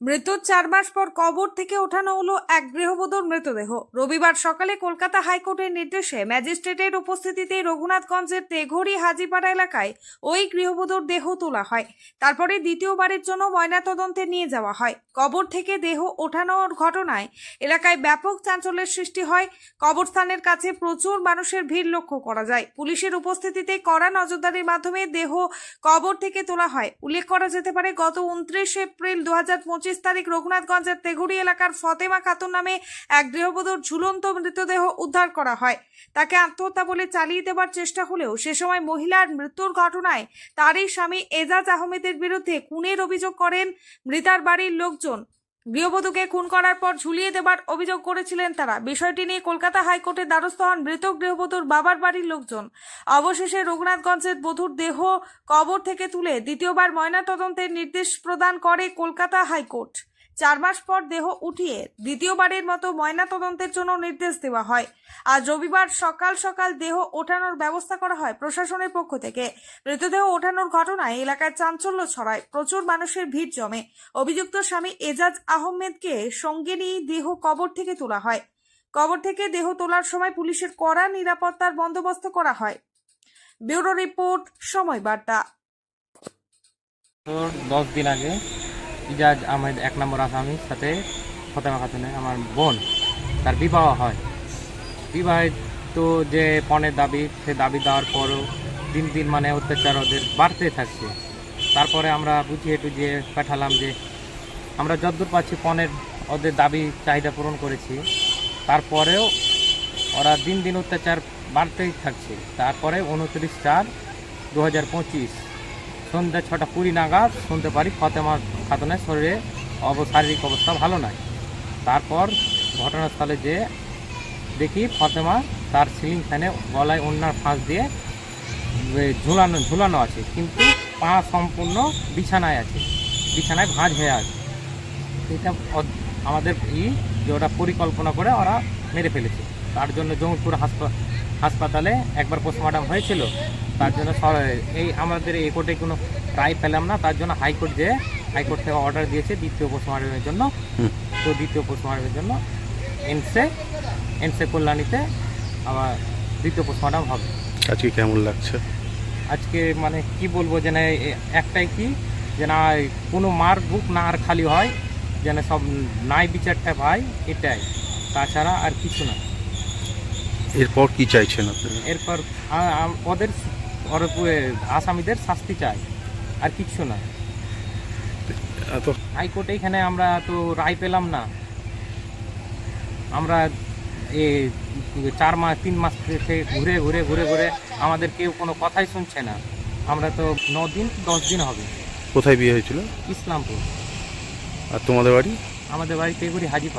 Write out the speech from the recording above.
মৃত্যুর চার মাস পর কবর থেকে ওঠানো হলো এক গৃহবধূর মৃতদেহ। রবিবার সকালে কলকাতা হাইকোর্টের নির্দেশে ম্যাজিস্ট্রেটের উপস্থিতিতে রঘুনাথগঞ্জের তেঘড়ি হাজিপাড়া এলাকায় ওই গৃহবধূর দেহ তোলা হয়। তারপরে দ্বিতীয়বারের জন্য ময়নাতদন্তে নিয়ে যাওয়া হয়। কবর থেকে দেহ ওঠানোর ঘটনায় এলাকায় ব্যাপক চাঞ্চল্যের সৃষ্টি হয়। কবরস্থানের কাছে প্রচুর মানুষের ভিড় লক্ষ্য করা যায়। পুলিশের উপস্থিতিতে কড়া নজরদারির মাধ্যমে দেহ কবর থেকে তোলা হয়। উল্লেখ করা যেতে পারে, গত উনত্রিশ এপ্রিল দু পঁচিশ তারিখ রঘুনাথগঞ্জের তেঘুড়ি এলাকার ফতেমা খাতুন নামে এক গৃহবধূর ঝুলন্ত মৃতদেহ উদ্ধার করা হয়। তাকে আত্মহত্যা বলে চালিয়ে দেবার চেষ্টা হলেও সে সময় মহিলার মৃত্যুর ঘটনায় তারই স্বামী এজাজ আহমেদের বিরুদ্ধে খুনের অভিযোগ করেন মৃতার বাড়ির লোকজন। গৃহবধূকে খুন করার পর ঝুলিয়ে দেবার অভিযোগ করেছিলেন তারা। বিষয়টি নিয়ে কলকাতা হাইকোর্টের দ্বারস্থ হন মৃত গৃহবধূর বাবার বাড়ির লোকজন। অবশেষে রঘুনাথগঞ্জের বধুর দেহ কবর থেকে তুলে দ্বিতীয়বার ময়নাতদন্তের নির্দেশ প্রদান করে কলকাতা হাইকোর্ট। চার মাস পর দেহ উঠিয়ে দ্বিতীয়বারের মতো ময়নাতদন্তের জন্য নির্দেশ দেওয়া হয়। আজ রবিবার সকাল সকাল দেহ ওঠানোর ব্যবস্থা করা হয় প্রশাসনের পক্ষ থেকে। মৃতদেহ ওঠানোর ঘটনায় এলাকায় চাঞ্চল্য ছড়ায়। প্রচুর মানুষের ভিড় জমে। অভিযুক্ত স্বামী এজাজ আহমেদকে সঙ্গে নিয়ে দেহ কবর থেকে তোলা হয়। কবর থেকে দেহ তোলার সময় পুলিশের কড়া নিরাপত্তার বন্দোবস্ত করা হয়। ব্যুরো রিপোর্ট, সময় বার্তা। দশ দিন আগে ইজাজ আহমেদ এক নম্বর আসামির সাথে ফতেমা খাতুনে আমার বোন, তার বিবাহ হয়। বিবাহিত যে পণের দাবি, সে দাবি দেওয়ার পরও দিন দিন মানে অত্যাচার ওদের বাড়তে থাকছে। তারপরে আমরা বুঝিয়ে টুঝিয়ে পাঠালাম যে আমরা যতদূর পাচ্ছি পণের ওদের দাবি, চাহিদা পূরণ করেছি। তারপরেও ওরা দিন দিন অত্যাচার বাড়তেই থাকছে। তারপরে উনত্রিশ চার দু হাজার পঁচিশ সন্ধ্যা ছটা কুড়ি নাগাদ শুনতে পারি ফতেমা খাতুনের শরীরে অব শারীরিক অবস্থা ভালো নয় তারপর ঘটনাস্থলে যে দেখি ফতেমা তার সিলিং ফ্যানে গলায় অন্যার ফাঁস দিয়ে ঝুলানো ঝুলানো আছে, কিন্তু পা সম্পূর্ণ বিছানায় আছে, বিছানায় ভাঁজ হয়ে আছে। এটা আমাদের ই যে ওরা পরিকল্পনা করে ওরা মেরে ফেলেছে। তার জন্য জঙ্গলপুর হাসপা হাসপাতালে একবার পোস্টমর্টম হয়েছিল তার জন্য এই আমাদের এই কোর্টে কোনো রায় পেলাম না তার জন্য হাইকোর্ট যে হাইকোর্ট থেকে অর্ডার দিয়েছে দ্বিতীয় পোস্টমর্টমের জন্য। তো দ্বিতীয় পোস্টমর্টমের জন্য এনসে এনসে কল্যাণীতে আবার দ্বিতীয় পোস্টমর্টম হবে। আজকে কেমন লাগছে? আজকে মানে কি বলব যে না একটাই কি যে না কোনো মার বুক না আর খালি হয় যেন সব নাই বিচারটা ভাই এটাই। তাছাড়া আর কিছু না। এরপর কি চাইছেন আপনি? এরপর ওদের আসামিদের শাস্তি চাই আর কিচ্ছু না। এত হাইকোর্টে এখানে আমরা তো রায় পেলাম না। আমরা এ চার মাস তিন মাস থেকে ঘুরে ঘুরে ঘুরে ঘুরে আমাদের কেউ কোনো কথাই শুনছে না। আমরা তো ন দিন দশ দিন হবে। কোথায় বিয়ে হয়েছিল? ইসলামপুর। আর তোমাদের বাড়ি? আমাদের বাড়িতে এগুলি হাজিপাড়া